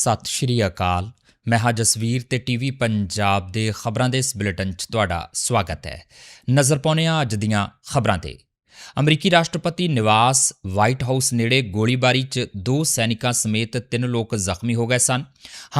ਸਤਿ ਸ਼੍ਰੀ ਅਕਾਲ। ਮੈਂ ਹਾਂ ਜਸਵੀਰ ਤੇ ਟੀਵੀ ਪੰਜਾਬ ਦੇ ਖਬਰਾਂ ਦੇ ਇਸ ਬੁਲੇਟਿਨ 'ਚ ਤੁਹਾਡਾ ਸਵਾਗਤ ਹੈ। ਨਜ਼ਰ ਪਾਉਂਦੇ ਹਾਂ ਅੱਜ ਦੀਆਂ ਖਬਰਾਂ ਤੇ। ਅਮਰੀਕੀ ਰਾਸ਼ਟਰਪਤੀ ਨਿਵਾਸ ਵਾਈਟ ਹਾਊਸ ਨੇੜੇ ਗੋਲੀਬਾਰੀ 'ਚ ਦੋ ਸੈਨਿਕਾਂ ਸਮੇਤ ਤਿੰਨ ਲੋਕ ਜ਼ਖਮੀ ਹੋ ਗਏ ਸਨ।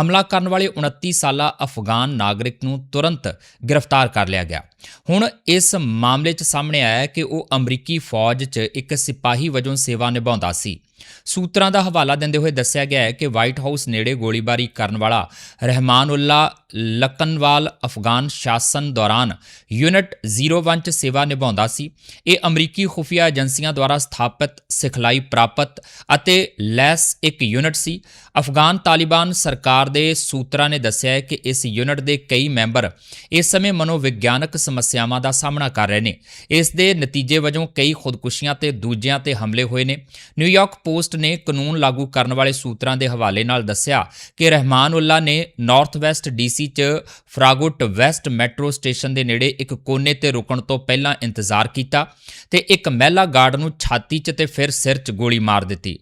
ਹਮਲਾ ਕਰਨ ਵਾਲੇ 29 ਸਾਲਾ ਅਫਗਾਨ ਨਾਗਰਿਕ ਨੂੰ ਤੁਰੰਤ ਗ੍ਰਿਫਤਾਰ ਕਰ ਲਿਆ ਗਿਆ। ਹੁਣ ਇਸ ਮਾਮਲੇ 'ਚ ਸਾਹਮਣੇ ਆਇਆ ਹੈ ਕਿ ਉਹ ਅਮਰੀਕੀ ਫੌਜ 'ਚ ਇੱਕ ਸਿਪਾਹੀ ਵਜੋਂ ਸੇਵਾ ਨਿਭਾਉਂਦਾ ਸੀ। ਸੂਤਰਾਂ ਦਾ ਹਵਾਲਾ ਦਿੰਦੇ ਹੋਏ ਦੱਸਿਆ ਗਿਆ ਹੈ ਕਿ ਵਾਈਟ ਹਾਊਸ ਨੇੜੇ ਗੋਲੀਬਾਰੀ ਕਰਨ ਵਾਲਾ ਰਹਿਮਾਨਉੱਲਾ ਲਕਨਵਾਲ ਅਫਗਾਨ ਸ਼ਾਸਨ ਦੌਰਾਨ ਯੂਨਿਟ 01 ਚ ਸੇਵਾ ਨਿਭਾਉਂਦਾ ਸੀ। ਇਹ ਅਮਰੀਕੀ ਖੁਫੀਆ ਏਜੰਸੀਆਂ ਦੁਆਰਾ ਸਥਾਪਿਤ, ਸਿਖਲਾਈ ਪ੍ਰਾਪਤ ਅਤੇ ਲੈਸ ਇੱਕ ਯੂਨਿਟ ਸੀ। ਅਫਗਾਨ ਤਾਲਿਬਾਨ ਸਰਕਾਰ ਦੇ ਸੂਤਰਾਂ ਨੇ ਦੱਸਿਆ ਹੈ ਕਿ ਇਸ ਯੂਨਿਟ ਦੇ ਕਈ ਮੈਂਬਰ ਇਸ ਸਮੇਂ ਮਨੋਵਿਗਿਆਨਕ ਸਮੱਸਿਆਵਾਂ ਦਾ ਸਾਹਮਣਾ ਕਰ ਰਹੇ ਨੇ। ਇਸ ਦੇ ਨਤੀਜੇ ਵਜੋਂ ਕਈ ਖੁਦਕੁਸ਼ੀਆਂ ਤੇ ਦੂਜਿਆਂ ਤੇ ਹਮਲੇ ਹੋਏ ਨੇ। ਨਿਊਯਾਰਕ ਪੋਸਟ ਨੇ ਕਾਨੂੰਨ ਲਾਗੂ ਕਰਨ ਵਾਲੇ ਸੂਤਰਾਂ ਦੇ ਹਵਾਲੇ ਨਾਲ ਦੱਸਿਆ ਕਿ ਰਹਿਮਾਨਉੱਲਾ ਨੇ ਨਾਰਥ ਵੈਸਟ ਡੀਸੀ ਚ ਫਰਾਗੁੱਟ ਵੈਸਟ ਮੈਟਰੋ ਸਟੇਸ਼ਨ ਦੇ ਨੇੜੇ ਇੱਕ ਕੋਨੇ ਤੇ ਰੁਕਣ ਤੋਂ ਪਹਿਲਾਂ ਇੰਤਜ਼ਾਰ ਕੀਤਾ ਤੇ ਇੱਕ ਮਹਿਲਾ ਗਾਰਡ ਨੂੰ ਛਾਤੀ 'ਚ ਤੇ ਫਿਰ ਸਿਰ 'ਚ ਗੋਲੀ ਮਾਰ ਦਿੱਤੀ।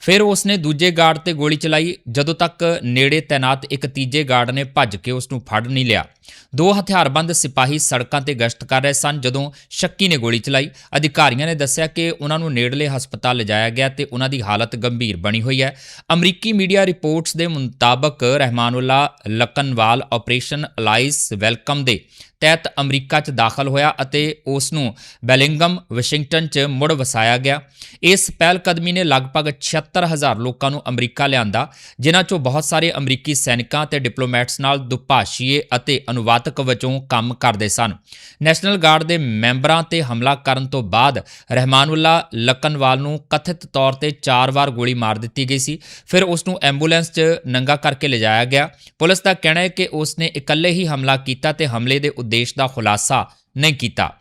ਫਿਰ ਉਸਨੇ ਦੂਜੇ ਗਾਰਡ ਤੇ ਗੋਲੀ ਚਲਾਈ। ਜਦੋਂ ਤੱਕ ਨੇੜੇ ਤੈਨਾਤ ਇੱਕ ਤੀਜੇ ਗਾਰਡ ਨੇ ਭੱਜ ਕੇ ਉਸ ਨੂੰ ਫੜ ਨਹੀਂ ਲਿਆ। ਦੋ ਹਥਿਆਰਬੰਦ ਸਿਪਾਹੀ ਸੜਕਾਂ ਤੇ ਗਸ਼ਤ ਕਰ ਰਹੇ ਸਨ, ਜਦੋਂ ਸ਼ੱਕੀ ਨੇ ਗੋਲੀ ਚਲਾਈ। ਅਧਿਕਾਰੀਆਂ ਨੇ ਦੱਸਿਆ ਕਿ ਉਹਨਾਂ ਨੂੰ ਨੇੜਲੇ ਹਸਪਤਾਲ ਲਿਜਾਇਆ ਗਿਆ ਤੇ ਉਹਨਾਂ ਦੀ ਹਾਲਤ ਗੰਭੀਰ ਬਣੀ ਹੋਈ ਹੈ। ਅਮਰੀਕੀ ਮੀਡੀਆ ਰਿਪੋਰਟਸ ਦੇ ਮੁਤਾਬਕ ਰਹਿਮਾਨੁੱਲਾ ਲਕਨਵਾਲ ਆਪਰੇਸ਼ਨ ਅਲਾਈਸ ਵੈਲਕਮ ਦੇ ਤਹਿਤ ਅਮਰੀਕਾ 'ਚ ਦਾਖਲ ਹੋਇਆ ਅਤੇ ਉਸ ਨੂੰ ਬੈਲਿੰਗਮ, ਵਾਸ਼ਿੰਗਟਨ 'ਚ ਮੁੜ ਵਸਾਇਆ ਗਿਆ। ਇਸ ਪਹਿਲ ਕਦਮੀ ਨੇ ਲਗਭਗ 76000 ਲੋਕਾਂ ਨੂੰ ਅਮਰੀਕਾ ਲਿਆਂਦਾ, ਜਿਨ੍ਹਾਂ 'ਚੋਂ ਬਹੁਤ ਸਾਰੇ ਅਮਰੀਕੀ ਸੈਨਿਕਾਂ ਤੇ ਡਿਪਲੋਮੈਟਸ ਨਾਲ ਦੁਭਾਸ਼ੀਏ ਅਤੇ ਅਨੁਵਾਦਕ ਵਜੋਂ ਕੰਮ ਕਰਦੇ ਸਨ। ਨੈਸ਼ਨਲ ਗਾਰਡ ਦੇ ਮੈਂਬਰਾਂ ਤੇ ਹਮਲਾ ਕਰਨ ਤੋਂ ਬਾਅਦ ਰਹਿਮਾਨੁੱਲਾ ਲਕਨਵਾਲ ਨੂੰ ਕਥਿਤ ਤੌਰ ਤੇ 4 ਵਾਰ ਗੋਲੀ ਮਾਰ ਦਿੱਤੀ ਗਈ ਸੀ। ਫਿਰ ਉਸ ਨੂੰ ਐਂਬੂਲੈਂਸ 'ਚ ਨੰਗਾ ਕਰਕੇ ਲਿਜਾਇਆ ਗਿਆ। ਪੁਲਿਸ ਦਾ ਕਹਿਣਾ ਹੈ ਕਿ ਉਸ ਨੇ ਇਕੱਲੇ ਹੀ ਹਮਲਾ ਕੀਤਾ ਤੇ ਹਮਲੇ ਦੇ ਉਦੇਸ਼ ਦਾ ਖੁਲਾਸਾ ਨਹੀਂ ਕੀਤਾ।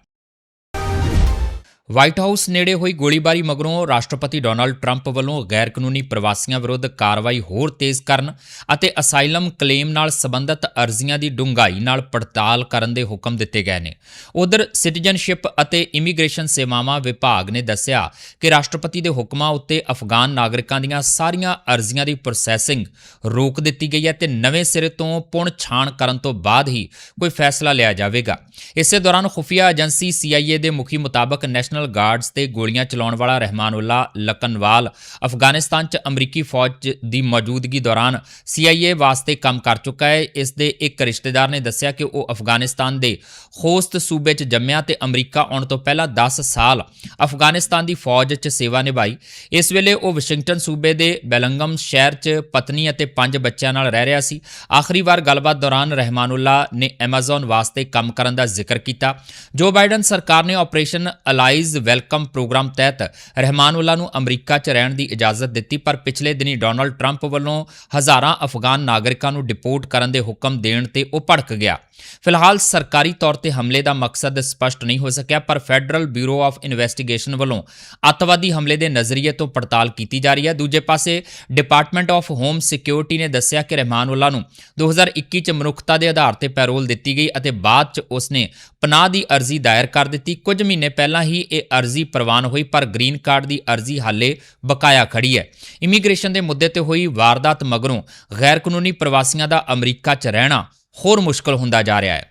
ਵਾਈਟ ਹਾਊਸ ਨੇੜੇ ਹੋਈ ਗੋਲੀਬਾਰੀ ਮਗਰੋਂ ਰਾਸ਼ਟਰਪਤੀ ਡੋਨਾਲਡ ਟਰੰਪ ਵੱਲੋਂ ਗੈਰ ਕਾਨੂੰਨੀ ਪ੍ਰਵਾਸੀਆਂ ਵਿਰੁੱਧ ਕਾਰਵਾਈ ਹੋਰ ਤੇਜ਼ ਕਰਨ ਅਤੇ ਅਸਾਈਲਮ ਕਲੇਮ ਨਾਲ ਸੰਬੰਧਿਤ ਅਰਜ਼ੀਆਂ ਦੀ ਡੂੰਘਾਈ ਨਾਲ ਪੜਤਾਲ ਕਰਨ ਦੇ ਹੁਕਮ ਦਿੱਤੇ ਗਏ ਨੇ। ਉਧਰ ਸਿਟੀਜ਼ਨਸ਼ਿਪ ਅਤੇ ਇਮੀਗ੍ਰੇਸ਼ਨ ਸੇਵਾਵਾਂ ਵਿਭਾਗ ਨੇ ਦੱਸਿਆ ਕਿ ਰਾਸ਼ਟਰਪਤੀ ਦੇ ਹੁਕਮਾਂ ਉੱਤੇ ਅਫਗਾਨ ਨਾਗਰਿਕਾਂ ਦੀਆਂ ਸਾਰੀਆਂ ਅਰਜ਼ੀਆਂ ਦੀ ਪ੍ਰੋਸੈਸਿੰਗ ਰੋਕ ਦਿੱਤੀ ਗਈ ਹੈ ਤੇ ਨਵੇਂ ਸਿਰੇ ਤੋਂ ਪੁਣ ਛਾਣ ਕਰਨ ਤੋਂ ਬਾਅਦ ਹੀ ਕੋਈ ਫੈਸਲਾ ਲਿਆ ਜਾਵੇਗਾ। ਇਸੇ ਦੌਰਾਨ ਖੁਫੀਆ ਏਜੰਸੀ CIA ਦੇ ਮੁਖੀ ਮੁਤਾਬਕ ਨੈਸ਼ਨਲ ਗਾਰਡਸ ਤੇ ਗੋਲੀਆਂ ਚਲਾਉਣ ਵਾਲਾ ਰਹਿਮਾਨੁੱਲਾ ਲਕਨਵਾਲ ਅਫਗਾਨਿਸਤਾਨ 'ਚ ਅਮਰੀਕੀ ਫੌਜ ਦੀ ਮੌਜੂਦਗੀ ਦੌਰਾਨ CIA ਵਾਸਤੇ ਕੰਮ ਕਰ ਚੁੱਕਾ ਹੈ। ਇਸ ਦੇ ਇੱਕ ਰਿਸ਼ਤੇਦਾਰ ਨੇ ਦੱਸਿਆ ਕਿ ਉਹ ਅਫਗਾਨਿਸਤਾਨ ਦੇ ਖੋਸਤ ਸੂਬੇ 'ਚ ਜੰਮਿਆ ਤੇ ਅਮਰੀਕਾ ਆਉਣ ਤੋਂ ਪਹਿਲਾਂ 10 ਸਾਲ ਅਫਗਾਨਿਸਤਾਨ ਦੀ ਫੌਜ 'ਚ ਸੇਵਾ ਨਿਭਾਈ। ਇਸ ਵੇਲੇ ਉਹ ਵਾਸ਼ਿੰਗਟਨ ਸੂਬੇ ਦੇ ਬੈਲੰਗਮ ਸ਼ਹਿਰ 'ਚ ਪਤਨੀ ਅਤੇ ਪੰਜ ਬੱਚਿਆਂ ਨਾਲ ਰਹਿ ਰਿਹਾ ਸੀ। ਆਖਰੀ ਵਾਰ ਗੱਲਬਾਤ ਦੌਰਾਨ ਰਹਿਮਾਨੁੱਲਾ ਨੇ Amazon ਵਾਸਤੇ ਕੰਮ ਕਰਨ ਦਾ ਜ਼ਿਕਰ ਕੀਤਾ। ਜੋ ਬਾਈਡਨ ਸਰਕਾਰ ਨੇ ਆਪਰੇਸ਼ਨ ਅਲਾਈਜ਼ ਵੈਲਕਮ ਪ੍ਰੋਗਰਾਮ ਤਹਿਤ ਰਹਿਮਾਨਉੱਲਾ ਨੂੰ ਅਮਰੀਕਾ 'ਚ ਰਹਿਣ ਦੀ ਇਜਾਜ਼ਤ ਦਿੱਤੀ, ਪਰ ਪਿਛਲੇ ਦਿਨੀ ਡੋਨਲਡ ਟਰੰਪ ਵੱਲੋਂ ਹਜ਼ਾਰਾਂ ਅਫਗਾਨ ਨਾਗਰਿਕਾਂ ਨੂੰ ਡਿਪੋਰਟ ਕਰਨ ਦੇ ਹੁਕਮ ਦੇਣ ਤੇ ਉਹ ਭੜਕ ਗਿਆ। ਫਿਲਹਾਲ ਸਰਕਾਰੀ ਤੌਰ ਤੇ ਹਮਲੇ ਦਾ ਮਕਸਦ ਸਪਸ਼ਟ ਨਹੀਂ ਹੋ ਸਕਿਆ, ਪਰ ਫੈਡਰਲ ਬਿਊਰੋ ਆਫ ਇਨਵੈਸਟੀਗੇਸ਼ਨ ਵੱਲੋਂ ਅੱਤਵਾਦੀ ਹਮਲੇ ਦੇ ਨਜ਼ਰੀਏ ਤੋਂ ਪੜਤਾਲ ਕੀਤੀ ਜਾ ਰਹੀ ਹੈ। ਦੂਜੇ ਪਾਸੇ ਡਿਪਾਰਟਮੈਂਟ ਆਫ ਹੋਮ ਸਿਕਿਉਰਿਟੀ ਨੇ ਦੱਸਿਆ ਕਿ ਰਹਿਮਾਨਉੱਲਾ ਨੂੰ 2021 ਚ ਮਨੁੱਖਤਾ ਦੇ ਆਧਾਰ ਤੇ ਪੈਰੋਲ ਦਿੱਤੀ ਗਈ ਅਤੇ ਬਾਅਦ ਚ ਉਸਨੇ ਪਨਾਹ ਦੀ ਅਰਜ਼ੀ ਦਾਇਰ ਕਰ ਦਿੱਤੀ। ਕੁਝ ਮਹੀਨੇ ਪਹਿਲਾਂ ਹੀ ਇਹ ਅਰਜ਼ੀ ਪ੍ਰਵਾਨ ਹੋਈ, ਪਰ ਗ੍ਰੀਨ ਕਾਰਡ ਦੀ ਅਰਜ਼ੀ ਹਾਲੇ ਬਕਾਇਆ ਖੜੀ ਹੈ। ਇਮੀਗ੍ਰੇਸ਼ਨ ਦੇ ਮੁੱਦੇ ਤੇ ਹੋਈ ਵਾਰਦਾਤ ਮਗਰੋਂ ਗੈਰ ਕਾਨੂੰਨੀ ਪ੍ਰਵਾਸੀਆਂ ਦਾ ਅਮਰੀਕਾ 'ਚ ਰਹਿਣਾ ਹੋਰ ਮੁਸ਼ਕਲ ਹੁੰਦਾ ਜਾ ਰਿਹਾ ਹੈ।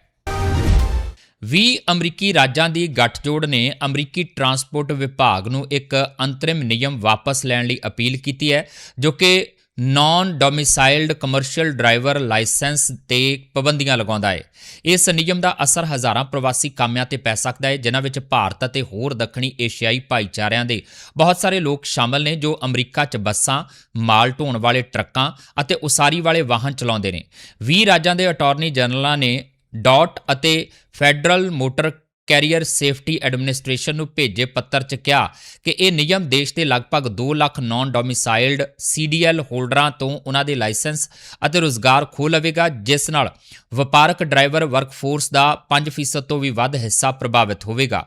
20 ਅਮਰੀਕੀ ਰਾਜਾਂ ਦੀ ਗੱਠਜੋੜ ਨੇ ਅਮਰੀਕੀ ਟਰਾਂਸਪੋਰਟ ਵਿਭਾਗ ਨੂੰ ਇੱਕ ਅੰਤਰਿਮ ਨਿਯਮ ਵਾਪਸ ਲੈਣ ਲਈ ਅਪੀਲ ਕੀਤੀ ਹੈ, ਜੋ ਕਿ non domiciled commercial driver licence ਤੇ ਪਾਬੰਦੀਆਂ ਲਗਾਉਂਦਾ ਹੈ। ਇਸ ਨਿਯਮ ਦਾ ਅਸਰ ਹਜ਼ਾਰਾਂ ਪ੍ਰਵਾਸੀ ਕਾਮਿਆਂ ਤੇ ਪੈ ਸਕਦਾ ਹੈ, ਜਿਨ੍ਹਾਂ ਵਿੱਚ ਭਾਰਤ ਅਤੇ ਹੋਰ ਦੱਖਣੀ ਏਸ਼ੀਆਈ ਭਾਈਚਾਰਿਆਂ ਦੇ ਬਹੁਤ ਸਾਰੇ ਲੋਕ ਸ਼ਾਮਲ ਨੇ ਜੋ ਅਮਰੀਕਾ 'ਚ ਬੱਸਾਂ, ਮਾਲ ਢੋਣ ਵਾਲੇ ਟਰੱਕਾਂ ਅਤੇ ਉਸਾਰੀ ਵਾਲੇ ਵਾਹਨ ਚਲਾਉਂਦੇ ਨੇ। 20 ਰਾਜਾਂ ਦੇ ਅਟਾਰਨੀ ਜਨਰਲਾਂ ਨੇ ਡਾਟ ਅਤੇ federal motor carrier safety administration ਨੂੰ ਭੇਜੇ ਪੱਤਰ 'ਚ ਕਿਹਾ ਕਿ ਇਹ ਨਿਯਮ ਦੇਸ਼ ਦੇ ਲਗਭਗ 2 ਲੱਖ ਨਾਨ ਡੋਮਿਸਾਈਲਡ CDL ਹੋਲਡਰਾਂ ਤੋਂ ਉਹਨਾਂ ਦੇ ਲਾਇਸੈਂਸ ਅਤੇ ਰੋਜ਼ਗਾਰ ਖੋਹ ਲਵੇਗਾ, ਜਿਸ ਨਾਲ ਵਪਾਰਕ ਡਰਾਈਵਰ ਵਰਕਫੋਰਸ ਦਾ 5% ਤੋਂ ਵੀ ਵੱਧ ਹਿੱਸਾ ਪ੍ਰਭਾਵਿਤ ਹੋਵੇਗਾ।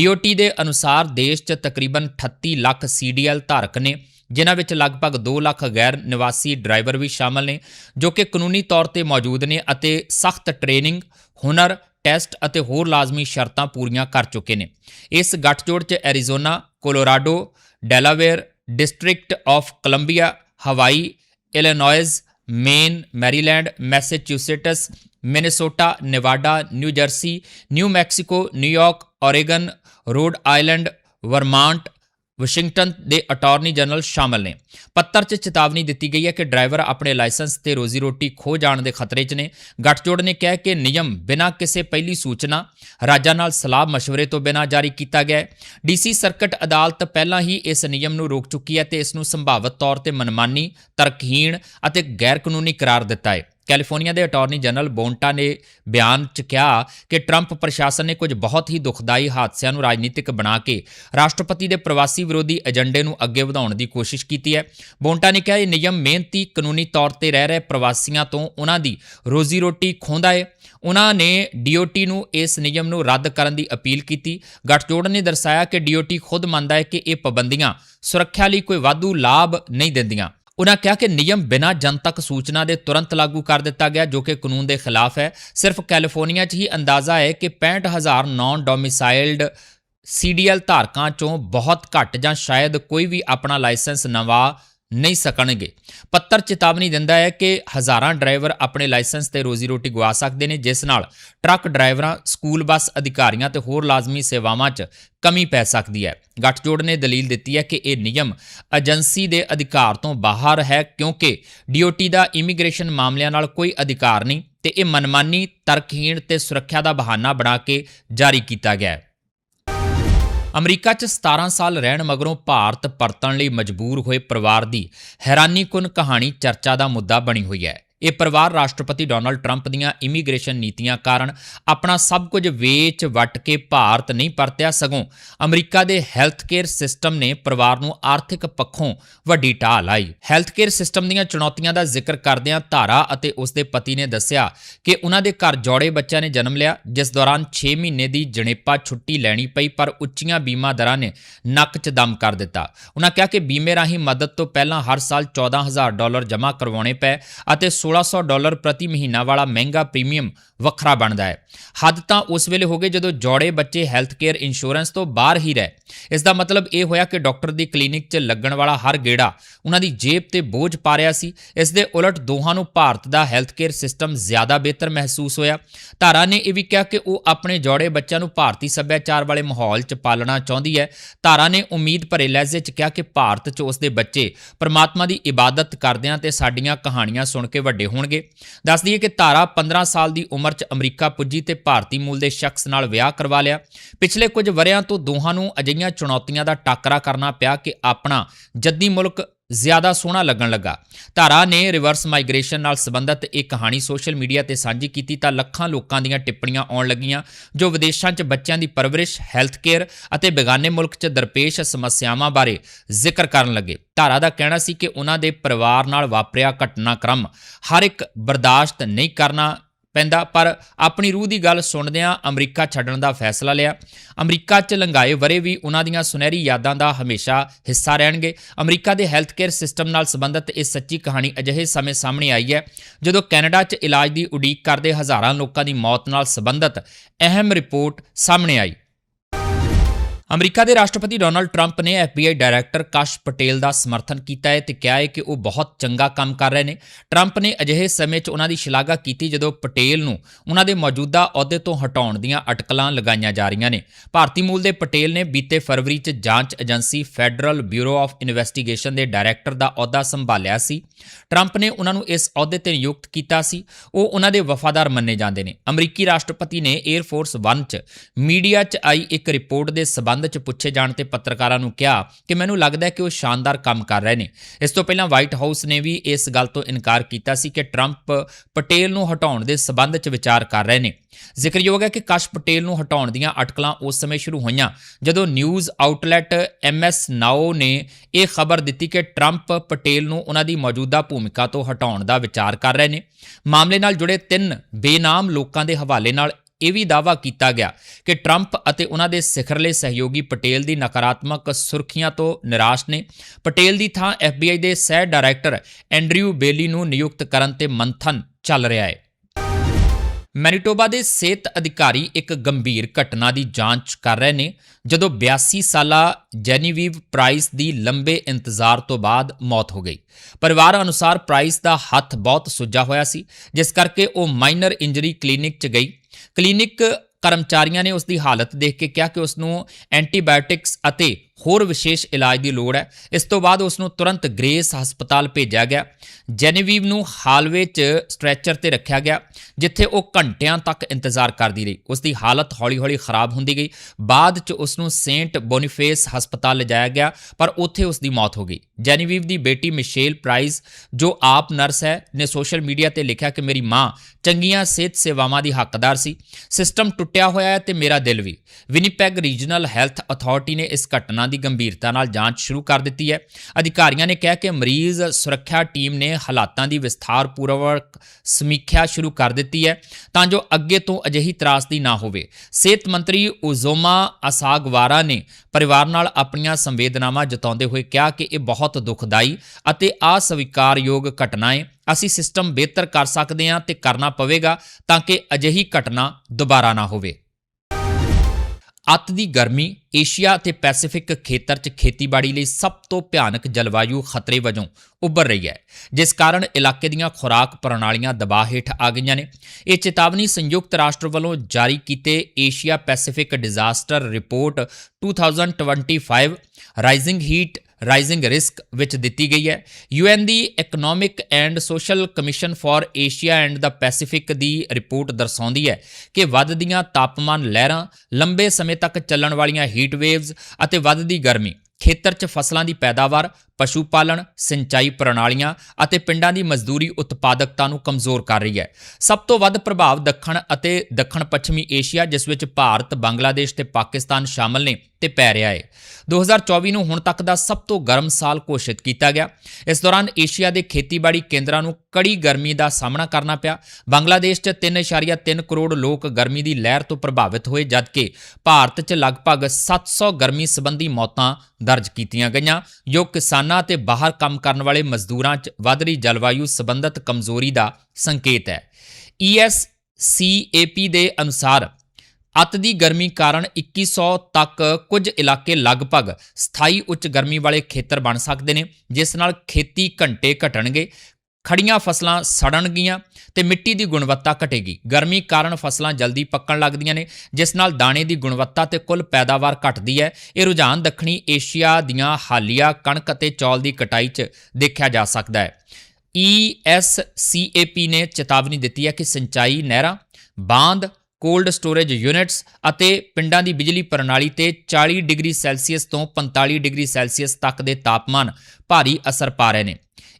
DOT ਦੇ ਅਨੁਸਾਰ ਦੇਸ਼ 'ਚ ਤਕਰੀਬਨ 38 ਲੱਖ CDL ਧਾਰਕ ਨੇ, ਜਿਨ੍ਹਾਂ ਵਿੱਚ ਲਗਭਗ 2 ਲੱਖ ਗੈਰ ਨਿਵਾਸੀ ਡਰਾਈਵਰ ਵੀ ਸ਼ਾਮਲ ਨੇ, ਜੋ ਕਿ ਕਾਨੂੰਨੀ ਤੌਰ ਤੇ ਮੌਜੂਦ ਨੇ ਅਤੇ ਸਖਤ ਟ੍ਰੇਨਿੰਗ, ਹੁਨਰ ਟੈਸਟ ਅਤੇ ਹੋਰ ਲਾਜ਼ਮੀ ਸ਼ਰਤਾਂ ਪੂਰੀਆਂ ਕਰ ਚੁੱਕੇ ਨੇ। ਇਸ ਗੱਠਜੋੜ 'ਚ Arizona Colorado Delaware District of Columbia Hawaii Illinois Maine Maryland Massachusetts Minnesota Nevada New Jersey New Mexico New York Oregon Rhode Island Vermont Washington ਦੇ ਅਟਾਰਨੀ ਜਨਰਲ ਸ਼ਾਮਲ ਨੇ। ਪੱਤਰ 'ਚ ਚੇਤਾਵਨੀ ਦਿੱਤੀ ਗਈ ਹੈ ਕਿ ਡਰਾਈਵਰ ਆਪਣੇ ਲਾਇਸੈਂਸ ਤੇ ਰੋਜ਼ੀ ਰੋਟੀ ਖੋ ਜਾਣ ਦੇ ਖਤਰੇ 'ਚ ਨੇ। ਗੱਠਜੋੜ ਨੇ ਕਿਹਾ ਕਿ ਨਿਯਮ ਬਿਨਾਂ ਕਿਸੇ ਪਹਿਲੀ ਸੂਚਨਾ, ਰਾਜਾਂ ਨਾਲ ਸਲਾਹ مشਵਰੇ ਤੋਂ ਬਿਨਾਂ ਜਾਰੀ ਕੀਤਾ ਗਿਆ ਹੈ। ਡੀਸੀ ਸਰਕਟ ਅਦਾਲਤ ਪਹਿਲਾਂ ਹੀ ਇਸ ਨਿਯਮ ਨੂੰ ਰੋਕ ਚੁੱਕੀ ਹੈ ਤੇ ਇਸ ਨੂੰ ਸੰਭਾਵਤ ਤੌਰ ਤੇ ਮਨਮਾਨੀ, ਤਰਕਹੀਣ ਅਤੇ ਗੈਰ ਕਾਨੂੰਨੀ ਕਰਾਰ ਦਿੱਤਾ ਹੈ। ਕੈਲੀਫੋਰਨੀਆ ਦੇ ਅਟਾਰਨੀ ਜਨਰਲ ਬੋਂਟਾ ਨੇ ਬਿਆਨ 'ਚ ਕਿਹਾ ਕਿ ਟਰੰਪ ਪ੍ਰਸ਼ਾਸਨ ਨੇ ਕੁਝ ਬਹੁਤ ਹੀ ਦੁਖਦਾਈ ਹਾਦਸਿਆਂ ਨੂੰ ਰਾਜਨੀਤਿਕ ਬਣਾ ਕੇ ਰਾਸ਼ਟਰਪਤੀ ਦੇ ਪ੍ਰਵਾਸੀ ਵਿਰੋਧੀ ਏਜੰਡੇ ਨੂੰ ਅੱਗੇ ਵਧਾਉਣ ਦੀ ਕੋਸ਼ਿਸ਼ ਕੀਤੀ ਹੈ। ਬੋਂਟਾ ਨੇ ਕਿਹਾ, ਇਹ ਨਿਯਮ ਮਿਹਨਤੀ, ਕਾਨੂੰਨੀ ਤੌਰ ਤੇ ਰਹਿ ਰਹੇ ਪ੍ਰਵਾਸੀਆਂ ਤੋਂ ਉਹਨਾਂ ਦੀ ਰੋਜ਼ੀ ਰੋਟੀ ਖੋਹਦਾ ਹੈ ਉਹਨਾਂ ਨੇ ਡੀਓਟੀ ਨੂੰ ਇਸ ਨਿਯਮ ਨੂੰ ਰੱਦ ਕਰਨ ਦੀ ਅਪੀਲ ਕੀਤੀ। ਗੱਠਜੋੜ ਨੇ ਦਰਸਾਇਆ ਕਿ ਡੀਓਟੀ ਖੁਦ ਮੰਨਦਾ ਹੈ ਕਿ ਇਹ ਪਾਬੰਦੀਆਂ ਸੁਰੱਖਿਆ ਲਈ ਕੋਈ ਵਾਧੂ ਲਾਭ ਨਹੀਂ ਦਿੰਦੀਆਂ। ਉਨ੍ਹਾਂ ਕਿਹਾ ਕਿ ਨਿਯਮ ਬਿਨਾਂ ਜਨਤਕ ਸੂਚਨਾ ਦੇ ਤੁਰੰਤ ਲਾਗੂ ਕਰ ਦਿੱਤਾ ਗਿਆ, ਜੋ ਕਿ ਕਾਨੂੰਨ ਦੇ ਖਿਲਾਫ ਹੈ। ਸਿਰਫ ਕੈਲੀਫੋਰਨੀਆ 'ਚ ਹੀ ਅੰਦਾਜ਼ਾ ਹੈ ਕਿ 65000 ਨਾਨ ਡੋਮਿਸਾਈਲਡ ਸੀਡੀਐਲ ਧਾਰਕਾਂ ਚੋਂ ਬਹੁਤ ਘੱਟ ਜਾਂ ਸ਼ਾਇਦ ਕੋਈ ਵੀ ਆਪਣਾ ਲਾਇਸੈਂਸ ਨਵਾ ਨਹੀਂ ਸਕਣਗੇ। ਪੱਤਰ ਚੇਤਾਵਨੀ ਦਿੰਦਾ ਹੈ ਕਿ ਹਜ਼ਾਰਾਂ ਡਰਾਈਵਰ ਆਪਣੇ ਲਾਇਸੈਂਸ ਤੇ ਰੋਜ਼ੀ ਰੋਟੀ ਗਵਾ ਸਕਦੇ ਨੇ, ਜਿਸ ਨਾਲ ਟਰੱਕ ਡਰਾਈਵਰਾਂ, ਸਕੂਲ ਬੱਸ ਅਧਿਕਾਰੀਆਂ ਤੇ ਹੋਰ ਲਾਜ਼ਮੀ ਸੇਵਾਵਾਂ 'ਚ ਕਮੀ ਪੈ ਸਕਦੀ ਹੈ। ਗੱਠਜੋੜ ਨੇ ਦਲੀਲ ਦਿੱਤੀ ਹੈ ਕਿ ਇਹ ਨਿਯਮ ਏਜੰਸੀ ਦੇ ਅਧਿਕਾਰ ਤੋਂ ਬਾਹਰ ਹੈ, ਕਿਉਂਕਿ ਡੀਓਟੀ ਦਾ ਇਮੀਗ੍ਰੇਸ਼ਨ ਮਾਮਲਿਆਂ ਨਾਲ ਕੋਈ ਅਧਿਕਾਰ ਨਹੀਂ ਤੇ ਇਹ ਮਨਮਾਨੀ, ਤਰਕਹੀਣ ਤੇ ਸੁਰੱਖਿਆ ਦਾ ਬਹਾਨਾ ਬਣਾ ਕੇ ਜਾਰੀ ਕੀਤਾ ਗਿਆ ਹੈ। ਅਮਰੀਕਾ 'ਚ 17 ਸਾਲ ਰਹਿਣ ਮਗਰੋਂ ਭਾਰਤ ਪਰਤਣ ਲਈ ਮਜਬੂਰ ਹੋਏ ਪਰਿਵਾਰ ਦੀ ਹੈਰਾਨੀਕੁਨ ਕਹਾਣੀ ਚਰਚਾ ਦਾ ਮੁੱਦਾ ਬਣੀ ਹੋਈ ਹੈ। ਇਹ ਪਰਿਵਾਰ ਰਾਸ਼ਟਰਪਤੀ ਡੋਨਲਡ ਟਰੰਪ ਦੀਆਂ ਇਮੀਗ੍ਰੇਸ਼ਨ ਨੀਤੀਆਂ ਕਾਰਨ ਆਪਣਾ ਸਭ ਕੁਝ ਵੇਚ ਵਟ ਕੇ ਭਾਰਤ ਨਹੀਂ ਪਰਤਿਆ ਸਗੋਂ ਅਮਰੀਕਾ ਦੇ ਹੈਲਥ ਕੇਅਰ ਸਿਸਟਮ ਨੇ ਪਰਿਵਾਰ ਨੂੰ ਆਰਥਿਕ ਪੱਖੋਂ ਵੱਡੀ ਢਾਹ ਲਾਈ। ਹੈਲਥ ਕੇਅਰ ਸਿਸਟਮ ਦੀਆਂ ਚੁਣੌਤੀਆਂ ਦਾ ਜ਼ਿਕਰ ਕਰਦਿਆਂ ਧਾਰਾ ਅਤੇ ਉਸ ਦੇ ਪਤੀ ਨੇ ਦੱਸਿਆ ਕਿ ਉਹਨਾਂ ਦੇ ਘਰ ਜੋੜੇ ਬੱਚਿਆਂ ਨੇ ਜਨਮ ਲਿਆ, ਜਿਸ ਦੌਰਾਨ 6 ਮਹੀਨੇ ਦੀ ਜਣੇਪਾ ਛੁੱਟੀ ਲੈਣੀ ਪਈ, ਪਰ ਉੱਚੀਆਂ ਬੀਮਾ ਦਰਾਂ ਨੇ ਨੱਕ 'ਚ ਦਮ ਕਰ ਦਿੱਤਾ। ਉਹਨਾਂ ਕਿਹਾ ਕਿ ਬੀਮੇ ਰਾਹੀਂ ਮਦਦ ਤੋਂ ਪਹਿਲਾਂ ਹਰ ਸਾਲ 14000 ਡਾਲਰ ਜਮ੍ਹਾਂ ਕਰਵਾਉਣੇ ਪਏ ਅਤੇ 1600 ਡਾਲਰ ਪ੍ਰਤੀ ਮਹੀਨਾ ਵਾਲਾ ਮਹਿੰਗਾ ਪ੍ਰੀਮੀਅਮ ਵੱਖਰਾ ਬਣਦਾ ਹੈ। ਹੱਦ ਤਾਂ ਉਸ ਵੇਲੇ ਹੋ ਗਈ ਜਦੋਂ ਜੋੜੇ ਬੱਚੇ ਹੈਲਥ ਕੇਅਰ ਇੰਸ਼ੋਰੈਂਸ ਤੋਂ ਬਾਹਰ ਹੀ ਰਹੇ। ਇਸ ਦਾ ਮਤਲਬ ਇਹ ਹੋਇਆ ਕਿ ਡਾਕਟਰ ਦੀ ਕਲੀਨਿਕ 'ਚ ਲੱਗਣ ਵਾਲਾ ਹਰ ਗੇੜਾ ਉਹਨਾਂ ਦੀ ਜੇਬ ਤੇ ਬੋਝ ਪਾ ਰਿਹਾ ਸੀ। ਇਸ ਦੇ ਉਲਟ ਦੋਹਾਂ ਨੂੰ ਭਾਰਤ ਦਾ ਹੈਲਥ ਕੇਅਰ ਸਿਸਟਮ ਜ਼ਿਆਦਾ ਬਿਹਤਰ ਮਹਿਸੂਸ ਹੋਇਆ। ਧਾਰਾ ਨੇ ਇਹ ਵੀ ਕਿਹਾ ਕਿ ਉਹ ਆਪਣੇ ਜੋੜੇ ਬੱਚਿਆਂ ਨੂੰ ਭਾਰਤੀ ਸੱਭਿਆਚਾਰ ਵਾਲੇ ਮਾਹੌਲ 'ਚ ਪਾਲਣਾ ਚਾਹੁੰਦੀ ਹੈ। ਧਾਰਾ ਨੇ ਉਮੀਦ ਭਰੇ ਲਹਿਜੇ 'ਚ ਕਿਹਾ ਕਿ ਭਾਰਤ 'ਚ ਉਸ ਦੇ ਬੱਚੇ ਪਰਮਾਤਮਾ ਦੀ ਇਬਾਦਤ ਕਰਦਿਆਂ ਤੇ ਸਾਡੀਆਂ ਕਹਾਣੀਆਂ ਸੁਣ ਕੇ ਵੱਡੇ ਹੋਣਗੇ। ਦੱਸਦੀ ਹੈ ਕਿ ਧਾਰਾ 15 ਸਾਲ ਦੀ ਉਮਰ 'ਚ ਅਮਰੀਕਾ ਪੁੱਜੀ ਤੇ ਭਾਰਤੀ ਮੂਲ ਦੇ ਸ਼ਖਸ ਨਾਲ ਵਿਆਹ ਕਰਵਾ ਲਿਆ। ਪਿਛਲੇ ਕੁਝ ਵਰਿਆਂ ਤੋਂ ਦੋਹਾਂ ਨੂੰ ਅਜਿਹੀਆਂ ਚੁਣੌਤੀਆਂ ਦਾ ਟਾਕਰਾ ਕਰਨਾ ਪਿਆ ਕਿ ਆਪਣਾ ਜੱਦੀ ਮੁਲਕ ਜ਼ਿਆਦਾ ਸੋਹਣਾ ਲੱਗਣ ਲੱਗਾ। ਧਾਰਾ ਨੇ ਰਿਵਰਸ ਮਾਈਗ੍ਰੇਸ਼ਨ ਨਾਲ ਸੰਬੰਧਿਤ ਇੱਕ ਕਹਾਣੀ ਸੋਸ਼ਲ ਮੀਡੀਆ ਤੇ ਸਾਂਝੀ ਕੀਤੀ ਤਾਂ ਲੱਖਾਂ ਲੋਕਾਂ ਦੀਆਂ ਟਿੱਪਣੀਆਂ ਆਉਣ ਲੱਗੀਆਂ, ਜੋ ਵਿਦੇਸ਼ਾਂ 'ਚ ਬੱਚਿਆਂ ਦੀ ਪਰਵਰਿਸ਼ ਹੈਲਥ ਕੇਅਰ ਅਤੇ ਬੇਗਾਨੇ ਮੁਲਕ 'ਚ ਦਰਪੇਸ਼ ਸਮੱਸਿਆਵਾਂ ਬਾਰੇ ਜ਼ਿਕਰ ਕਰਨ ਲੱਗੇ। ਧਾਰਾ ਦਾ ਕਹਿਣਾ ਸੀ ਕਿ ਉਹਨਾਂ ਦੇ ਪਰਿਵਾਰ ਨਾਲ ਵਾਪਰਿਆ ਘਟਨਾਕ੍ਰਮ ਹਰ ਇੱਕ ਬਰਦਾਸ਼ਤ ਨਹੀਂ ਕਰਨਾ ਪੈਂਦਾ, ਪਰ ਆਪਣੀ ਰੂਹ ਦੀ ਗੱਲ ਸੁਣਦਿਆਂ ਅਮਰੀਕਾ ਛੱਡਣ ਦਾ ਫੈਸਲਾ ਲਿਆ। ਅਮਰੀਕਾ 'ਚ ਲੰਘਾਏ ਵਰੇ ਵੀ ਉਹਨਾਂ ਦੀਆਂ ਸੁਨਹਿਰੀ ਯਾਦਾਂ ਦਾ ਹਮੇਸ਼ਾ ਹਿੱਸਾ ਰਹਿਣਗੇ। ਅਮਰੀਕਾ ਦੇ ਹੈਲਥ ਕੇਅਰ ਸਿਸਟਮ ਨਾਲ ਸੰਬੰਧਿਤ ਇਹ ਸੱਚੀ ਕਹਾਣੀ ਅਜਿਹੇ ਸਮੇਂ ਸਾਹਮਣੇ ਆਈ ਹੈ, ਜਦੋਂ ਕੈਨੇਡਾ 'ਚ ਇਲਾਜ ਦੀ ਉਡੀਕ ਕਰਦੇ ਹਜ਼ਾਰਾਂ ਲੋਕਾਂ ਦੀ ਮੌਤ ਨਾਲ ਸੰਬੰਧਿਤ ਅਹਿਮ ਰਿਪੋਰਟ ਸਾਹਮਣੇ ਆਈ। ਅਮਰੀਕਾ ਦੇ ਰਾਸ਼ਟਰਪਤੀ ਡੋਨਾਲਡ ਟਰੰਪ ਨੇ FBI ਡਾਇਰੈਕਟਰ ਕਸ਼ ਪਟੇਲ ਦਾ ਸਮਰਥਨ ਕੀਤਾ ਹੈ ਤੇ ਕਿਹਾ ਹੈ ਕਿ ਉਹ ਬਹੁਤ ਚੰਗਾ ਕੰਮ ਕਰ ਰਹੇ ਨੇ। ਟਰੰਪ ਨੇ ਅਜਿਹੇ ਸਮੇਂ 'ਚ ਉਹਨਾਂ ਦੀ ਸ਼ਲਾਘਾ ਕੀਤੀ ਜਦੋਂ ਪਟੇਲ ਨੂੰ ਉਹਨਾਂ ਦੇ ਮੌਜੂਦਾ ਅਹੁਦੇ ਤੋਂ ਹਟਾਉਣ ਦੀਆਂ ਅਟਕਲਾਂ ਲਗਾਈਆਂ ਜਾ ਰਹੀਆਂ ਨੇ। ਭਾਰਤੀ ਮੂਲ ਦੇ ਪਟੇਲ ਨੇ ਬੀਤੇ ਫਰਵਰੀ 'ਚ ਜਾਂਚ agency federal bureau of investigation ਦੇ ਡਾਇਰੈਕਟਰ ਦਾ ਅਹੁਦਾ ਸੰਭਾਲਿਆ ਸੀ। ਟਰੰਪ ਨੇ ਉਹਨਾਂ ਨੂੰ ਇਸ ਅਹੁਦੇ ਤੇ ਨਿਯੁਕਤ ਕੀਤਾ ਸੀ। ਉਹ ਉਹਨਾਂ ਦੇ ਵਫਾਦਾਰ ਮੰਨੇ ਜਾਂਦੇ ਨੇ। ਅਮਰੀਕੀ ਰਾਸ਼ਟਰਪਤੀ ਨੇ 에ਅਰ ਫੋਰਸ 1 'ਚ ਮੀਡੀਆ 'ਚ ਆਈ ਇੱਕ ਰਿਪੋਰਟ ਦੇ ਸਬੰਧ 'ਚ ਪੁੱਛੇ ਜਾਣ ਤੇ ਪੱਤਰਕਾਰਾਂ ਨੂੰ ਕਿਹਾ ਕਿ ਮੈਨੂੰ ਲੱਗਦਾ ਹੈ ਕਿ ਉਹ ਸ਼ਾਨਦਾਰ ਕੰਮ ਕਰ ਰਹੇ ਨੇ। ਇਸ ਤੋਂ ਪਹਿਲਾਂ ਵਾਈਟ ਹਾਊਸ ਨੇ ਵੀ ਇਸ ਗੱਲ ਤੋਂ ਇਨਕਾਰ ਕੀਤਾ ਸੀ ਕਿ ਟਰੰਪ ਪਟੇਲ ਨੂੰ ਹਟਾਉਣ ਦੇ ਸੰਬੰਧ 'ਚ ਵਿਚਾਰ ਕਰ ਰਹੇ ਨੇ। ਜ਼ਿਕਰਯੋਗ ਹੈ ਕਿ ਕਸ਼ ਪਟੇਲ ਨੂੰ ਹਟਾਉਣ ਦੀਆਂ ਅਟਕਲਾਂ ਉਸ ਸਮੇਂ ਸ਼ੁਰੂ ਹੋਈਆਂ, ਜਦੋਂ ਨਿਊਜ਼ ਆਊਟਲੈਟ ਐਮਐਸ ਨਾਓ ਨੇ ਇਹ ਖਬਰ ਦਿੱਤੀ ਕਿ ਟਰੰਪ ਪਟੇਲ ਨੂੰ ਉਹਨਾਂ ਦੀ ਮੌਜੂਦਾ ਭੂਮਿਕਾ ਤੋਂ ਹਟਾਉਣ ਦਾ ਵਿਚਾਰ ਕਰ ਰਹੇ ਨੇ। ਮਾਮਲੇ ਨਾਲ ਜੁੜੇ ਤਿੰਨ ਬੇਨਾਮ ਲੋਕਾਂ ਦੇ ਹਵਾਲੇ ਨਾਲ ਇਹ ਵੀ ਦਾਅਵਾ ਕੀਤਾ ਗਿਆ ਕਿ ਟਰੰਪ ਅਤੇ ਉਹਨਾਂ ਦੇ ਸਿਖਰਲੇ ਸਹਿਯੋਗੀ ਪਟੇਲ ਦੀ ਨਕਾਰਾਤਮਕ ਸੁਰਖੀਆਂ ਤੋਂ ਨਿਰਾਸ਼ ਨੇ। ਪਟੇਲ ਦੀ ਥਾਂ FBI ਦੇ ਸਹਿ ਡਾਇਰੈਕਟਰ ਐਂਡਰਿਊ ਬੇਲੀ ਨੂੰ ਨਿਯੁਕਤ ਕਰਨ ਤੇ ਮੰਥਨ ਚੱਲ ਰਿਹਾ ਹੈ। ਮੈਨੀਟੋਬਾ ਦੇ ਸਿਹਤ ਅਧਿਕਾਰੀ ਇੱਕ ਗੰਭੀਰ ਘਟਨਾ ਦੀ ਜਾਂਚ ਕਰ ਰਹੇ ਨੇ, ਜਦੋਂ 82 ਸਾਲਾ ਜੈਨੀਵੀਵ ਪ੍ਰਾਈਸ ਦੀ ਲੰਬੇ ਇੰਤਜ਼ਾਰ ਤੋਂ ਬਾਅਦ ਮੌਤ ਹੋ ਗਈ। ਪਰਿਵਾਰ ਅਨੁਸਾਰ ਪ੍ਰਾਈਸ ਦਾ ਹੱਥ ਬਹੁਤ ਸੁੱਜਾ ਹੋਇਆ ਸੀ, ਜਿਸ ਕਰਕੇ ਉਹ ਮਾਈਨਰ ਇੰਜਰੀ ਕਲੀਨਿਕ 'ਚ ਗਈ। ਕਲੀਨਿਕ ਕਰਮਚਾਰੀਆਂ ਨੇ ਉਸ ਦੀ ਹਾਲਤ ਦੇਖ ਕੇ ਕਿਹਾ ਕਿ ਉਸ ਨੂੰ ਐਂਟੀਬਾਇਓਟਿਕਸ ਅਤੇ ਹੋਰ ਵਿਸ਼ੇਸ਼ ਇਲਾਜ ਦੀ ਲੋੜ ਹੈ। ਇਸ ਤੋਂ ਬਾਅਦ ਉਸ ਨੂੰ ਤੁਰੰਤ ਗ੍ਰੇਸ ਹਸਪਤਾਲ ਭੇਜਿਆ ਗਿਆ। ਜੈਨੀਵੀਵ ਨੂੰ ਹਾਲਵੇ 'ਚ ਸਟ੍ਰੈਚਰ ਤੇ ਰੱਖਿਆ ਗਿਆ, ਜਿੱਥੇ ਉਹ ਘੰਟਿਆਂ ਤੱਕ ਇੰਤਜ਼ਾਰ ਕਰਦੀ ਰਹੀ। ਉਸ ਦੀ ਹਾਲਤ ਹੌਲੀ-ਹੌਲੀ ਖਰਾਬ ਹੁੰਦੀ ਗਈ। ਬਾਅਦ 'ਚ ਉਸ ਨੂੰ ਸੇਂਟ ਬੋਨੀਫੇਸ ਹਸਪਤਾਲ ਲਿਜਾਇਆ ਗਿਆ, ਪਰ ਉੱਥੇ ਉਸ ਦੀ ਮੌਤ ਹੋ ਗਈ। ਜੈਨੀਵੀਵ ਦੀ ਬੇਟੀ ਮਿਸ਼ੇਲ ਪ੍ਰਾਈਜ਼ ਜੋ ਆਪ ਨਰਸ ਹੈ, ਨੇ ਸੋਸ਼ਲ ਮੀਡੀਆ ਤੇ ਲਿਖਿਆ ਕਿ ਮੇਰੀ ਮਾਂ ਚੰਗੀਆਂ ਸਿਹਤ ਸੇਵਾਵਾਂ ਦੀ ਹੱਕਦਾਰ ਸੀ। ਸਿਸਟਮ ਟੁੱਟਿਆ ਹੋਇਆ ਹੈ ਤੇ ਮੇਰਾ ਦਿਲ ਵੀ। ਵਿਨੀਪੈਗ ਰੀਜਨਲ ਹੈਲਥ ਅਥਾਰਟੀ ਨੇ ਇਸ ਘਟਨਾ ਦੀ ਗੰਭੀਰਤਾ ਨਾਲ ਜਾਂਚ ਸ਼ੁਰੂ ਕਰ ਦਿੱਤੀ ਹੈ। ਅਧਿਕਾਰੀਆਂ ਨੇ ਕਿਹਾ ਕਿ ਮਰੀਜ਼ ਸੁਰੱਖਿਆ ਟੀਮ ਨੇ ਹਾਲਾਤਾਂ ਦੀ ਵਿਸਥਾਰਪੂਰਵਕ ਸਮੀਖਿਆ ਸ਼ੁਰੂ ਕਰ ਦਿੱਤੀ ਹੈ ਤਾਂ ਜੋ ਅੱਗੇ ਤੋਂ ਅਜਿਹੀ ਤਰਾਸਦੀ ਨਾ ਹੋਵੇ। ਸਿਹਤ ਮੰਤਰੀ ਉਜ਼ੋਮਾ ਅਸਾਗਵਾਰਾ ਨੇ ਪਰਿਵਾਰ ਨਾਲ ਆਪਣੀਆਂ ਸੰਵੇਦਨਾਵਾਂ ਜਤਾਉਂਦੇ ਹੋਏ ਕਿਹਾ ਕਿ ਇਹ ਬਹੁਤ ਦੁਖਦਾਈ ਅਤੇ ਅਸਵੀਕਾਰਯੋਗ ਘਟਨਾ ਹੈ। ਅਸੀਂ ਸਿਸਟਮ ਬਿਹਤਰ ਕਰ ਸਕਦੇ ਹਾਂ ਤੇ ਕਰਨਾ ਪਵੇਗਾ ਤਾਂ ਕਿ ਅਜਿਹੀ ਘਟਨਾ ਦੁਬਾਰਾ ਨਾ ਹੋਵੇ। ਅੱਤ ਦੀ ਗਰਮੀ ਏਸ਼ੀਆ ਅਤੇ ਪੈਸੀਫਿਕ ਖੇਤਰ 'ਚ ਖੇਤੀਬਾੜੀ ਲਈ ਸਭ ਤੋਂ ਭਿਆਨਕ ਜਲਵਾਯੂ ਖਤਰੇ ਵਜੋਂ ਉੱਭਰ ਰਹੀ ਹੈ, ਜਿਸ ਕਾਰਨ ਇਲਾਕੇ ਦੀਆਂ ਖੁਰਾਕ ਪ੍ਰਣਾਲੀਆਂ ਦਬਾਅ ਹੇਠ ਆ ਗਈਆਂ ਨੇ। ਇਹ ਚੇਤਾਵਨੀ ਸੰਯੁਕਤ ਰਾਸ਼ਟਰ ਵੱਲੋਂ ਜਾਰੀ ਕੀਤੇ Asia Pacific disaster report 2025 rising heat rising risk ਵਿੱਚ ਦਿੱਤੀ ਗਈ ਹੈ। UN the economic and social commission for Asia and the Pacific ਦੀ ਰਿਪੋਰਟ ਦਰਸਾਉਂਦੀ ਹੈ ਕਿ ਵੱਧਦੀਆਂ ਤਾਪਮਾਨ ਲਹਿਰਾਂ, ਲੰਬੇ ਸਮੇਂ ਤੱਕ ਚੱਲਣ ਵਾਲੀਆਂ ਹੀਟ ਵੇਵਜ਼ ਅਤੇ ਵੱਧਦੀ ਗਰਮੀ ਖੇਤਰ 'ਚ ਫਸਲਾਂ ਦੀ ਪੈਦਾਵਾਰ ਪਸ਼ੂ ਪਾਲਣ, ਸਿੰਚਾਈ ਪ੍ਰਣਾਲੀਆਂ ਅਤੇ ਪਿੰਡਾਂ ਦੀ ਮਜ਼ਦੂਰੀ ਉਤਪਾਦਕਤਾ ਨੂੰ ਕਮਜ਼ੋਰ ਕਰ ਰਹੀ ਹੈ। ਸਭ ਤੋਂ ਵੱਧ ਪ੍ਰਭਾਵ ਦੱਖਣ ਅਤੇ ਦੱਖਣ ਪੱਛਮੀ ਏਸ਼ੀਆ, ਜਿਸ ਵਿੱਚ ਭਾਰਤ, ਬੰਗਲਾਦੇਸ਼ ਤੇ ਪਾਕਿਸਤਾਨ ਸ਼ਾਮਲ ਨੇ ਤੇ ਪੈ ਰਿਹਾ ਹੈ। 2024 ਨੂੰ ਹੁਣ ਤੱਕ ਦਾ ਸਭ ਤੋਂ ਗਰਮ ਸਾਲ ਘੋਸ਼ਿਤ ਕੀਤਾ ਗਿਆ। ਇਸ ਦੌਰਾਨ ਏਸ਼ੀਆ ਦੇ ਖੇਤੀਬਾੜੀ ਕੇਂਦਰਾਂ ਨੂੰ ਕੜੀ ਗਰਮੀ ਦਾ ਸਾਹਮਣਾ ਕਰਨਾ ਪਿਆ। ਬੰਗਲਾਦੇਸ਼ 'ਚ 3.3 ਕਰੋੜ ਲੋਕ ਗਰਮੀ ਦੀ ਲਹਿਰ ਤੋਂ ਪ੍ਰਭਾਵਿਤ ਹੋਏ, ਜਦਕਿ ਭਾਰਤ 'ਚ ਲਗਭਗ 700 ਗਰਮੀ ਸੰਬੰਧੀ ਮੌਤਾਂ ਦਰਜ ਕੀਤੀਆਂ ਗਈਆਂ। ਜੋ ਕਿਸਾਨ ਤੇ ਬਾਹਰ ਕੰਮ ਕਰਨ ਵਾਲੇ ਮਜ਼ਦੂਰਾਂ 'ਚ ਵੱਧ ਰਹੀ ਜਲਵਾਯੂ ਸੰਬੰਧਤ ਕਮਜ਼ੋਰੀ ਦਾ ਸੰਕੇਤ ਹੈ। ESCAP ਦੇ ਅਨੁਸਾਰ, ਅੱਤ ਦੀ ਗਰਮੀ ਕਾਰਨ 2100 ਤੱਕ ਕੁਝ ਇਲਾਕੇ ਲਗਭਗ ਸਥਾਈ ਉੱਚ ਗਰਮੀ ਵਾਲੇ ਖੇਤਰ ਬਣ ਸਕਦੇ ਨੇ, ਜਿਸ ਨਾਲ ਖੇਤੀ ਘੰਟੇ ਘਟਣਗੇ। ਖੜੀਆਂ ਫਸਲਾਂ ਸੜਨਗੀਆਂ ਤੇ ਮਿੱਟੀ ਦੀ ਗੁਣਵੱਤਾ ਘਟੇਗੀ। ਗਰਮੀ ਕਾਰਨ ਫਸਲਾਂ ਜਲਦੀ ਪੱਕਣ ਲੱਗਦੀਆਂ ਨੇ, ਜਿਸ ਨਾਲ ਦਾਣੇ ਦੀ ਗੁਣਵੱਤਾ ਤੇ ਕੁੱਲ ਪੈਦਾਵਾਰ ਘਟਦੀ ਹੈ। ਇਹ ਰੁਝਾਨ ਦੱਖਣੀ ਏਸ਼ੀਆ ਦੀਆਂ ਹਾਲੀਆ ਕਣਕ ਅਤੇ ਚੌਲ ਦੀ ਕਟਾਈ 'ਚ ਦੇਖਿਆ ਜਾ ਸਕਦਾ ਹੈ। ESCAP ਨੇ ਚੇਤਾਵਨੀ ਦਿੱਤੀ ਹੈ ਕਿ ਸਿੰਚਾਈ ਨਹਿਰਾਂ ਬਾਂਦ ਕੋਲਡ ਸਟੋਰੇਜ ਯੂਨਿਟਸ ਅਤੇ ਪਿੰਡਾਂ ਦੀ ਬਿਜਲੀ ਪ੍ਰਣਾਲੀ ਤੇ 40 ਡਿਗਰੀ ਸੈਲਸੀਅਸ ਤੋਂ 45 ਡਿਗਰੀ ਸੈਲਸੀਅਸ ਤੱਕ ਦੇ ਤਾਪਮਾਨ ਭਾਰੀ ਅਸਰ ਪਾ ਰਹੇ ਨੇ।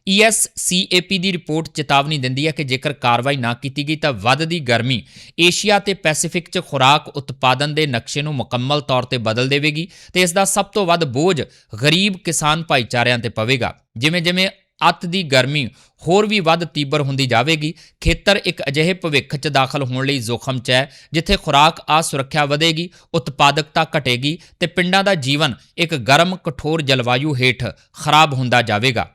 ESCAP ਦੀ ਰਿਪੋਰਟ ਚੇਤਾਵਨੀ ਦਿੰਦੀ ਹੈ ਕਿ ਜੇਕਰ ਕਾਰਵਾਈ ਨਾ ਕੀਤੀ ਗਈ ਤਾਂ ਵੱਧਦੀ ਗਰਮੀ ਏਸ਼ੀਆ ਤੇ ਪੈਸੀਫਿਕ 'ਚ ਖੁਰਾਕ ਉਤਪਾਦਨ ਦੇ ਨਕਸ਼ੇ ਨੂੰ ਮੁਕੰਮਲ ਤੌਰ ਤੇ ਬਦਲ ਦੇਵੇਗੀ ਤੇ ਇਸ ਦਾ ਸਭ ਤੋਂ ਵੱਧ ਬੋਝ ਗਰੀਬ ਕਿਸਾਨ ਭਾਈਚਾਰਿਆਂ ਤੇ ਪਵੇਗਾ। ਜਿਵੇਂ-ਜਿਵੇਂ ਅੱਤ ਦੀ ਗਰਮੀ ਹੋਰ ਵੀ ਵੱਧ ਤੀਬਰ ਹੁੰਦੀ ਜਾਵੇਗੀ, ਖੇਤਰ ਇੱਕ ਅਜਿਹੇ ਭਵਿੱਖ 'ਚ ਦਾਖਲ ਹੋਣ ਲਈ ਜ਼ੋਖਮ 'ਚ ਹੈ, ਜਿੱਥੇ ਖੁਰਾਕ ਅਸੁਰੱਖਿਆ ਵਧੇਗੀ, ਉਤਪਾਦਕਤਾ ਘਟੇਗੀ ਤੇ ਪਿੰਡਾਂ ਦਾ ਜੀਵਨ ਇੱਕ ਗਰਮ, ਕਠੋਰ ਜਲਵਾਯੂ ਹੇਠ ਖਰਾਬ ਹੁੰਦਾ ਜਾਵੇਗਾ।